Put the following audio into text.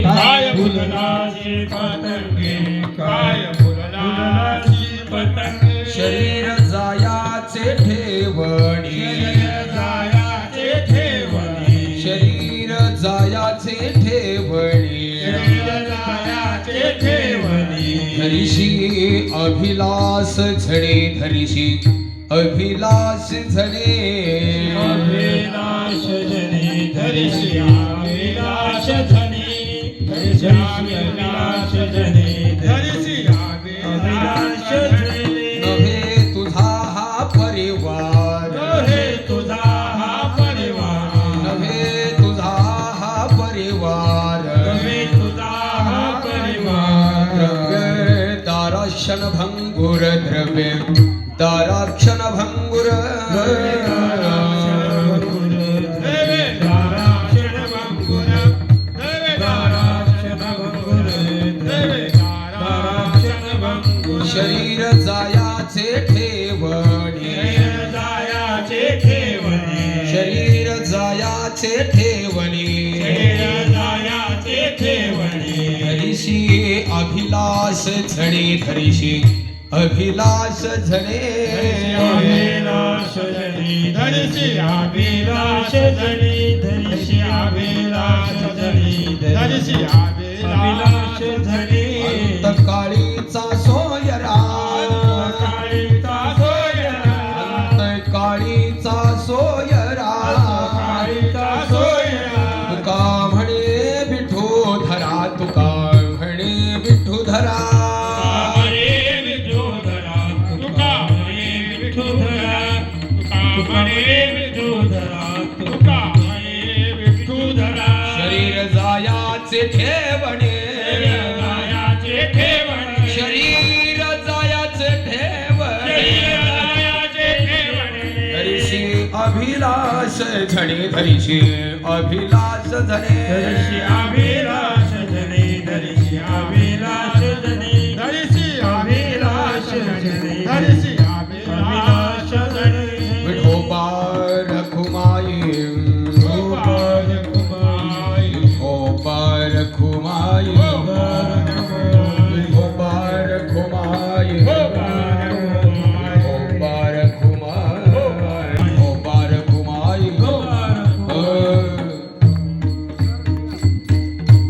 काय पतंगे काय पतंगे? शरीर जायाचे ठेवणी. जायाचे ठेवणी. शरीर जायाचे ठेवणी. शरीर जायाचे ठेवणी. धरिशी अभिलाष झणे धरिशी अभिलाष झणे. अभिलाष जनी धरिषी अभिलाष धनी धरिषी अभिलाष जनी धरिषी नव्हे तुझा हा परिवार हे तुझा हा परिवार नव्हे तुझा हा परिवार नव्हे तुझा हा परिवार द्रव्य दाराक्षण भंगुर द्रव्य दाराक्षण भंगुर शरीर जायाचे ठेवणी. शरीर जायाचे ठेवणी. धरिशी अभिलाष झणे धरिशी अभिलाष झणे. अभिलाष जनी धरिषी अभिलाष जनी धरिषी अभिलाष जनी धरिषी अभिलाष जनी अंतकाळीचा शरीर जायाचे ठेवणे. शरीर जायाचे ठेवणे. शरीराचे ठेवणे धरिशी अभिलाष झणे. धरिशी अभिलाष झणे अभिलाष धरिषी अभिलाष जने धरिषी अभिलाष ખુમાય હો બાર ખુમાય હો બાર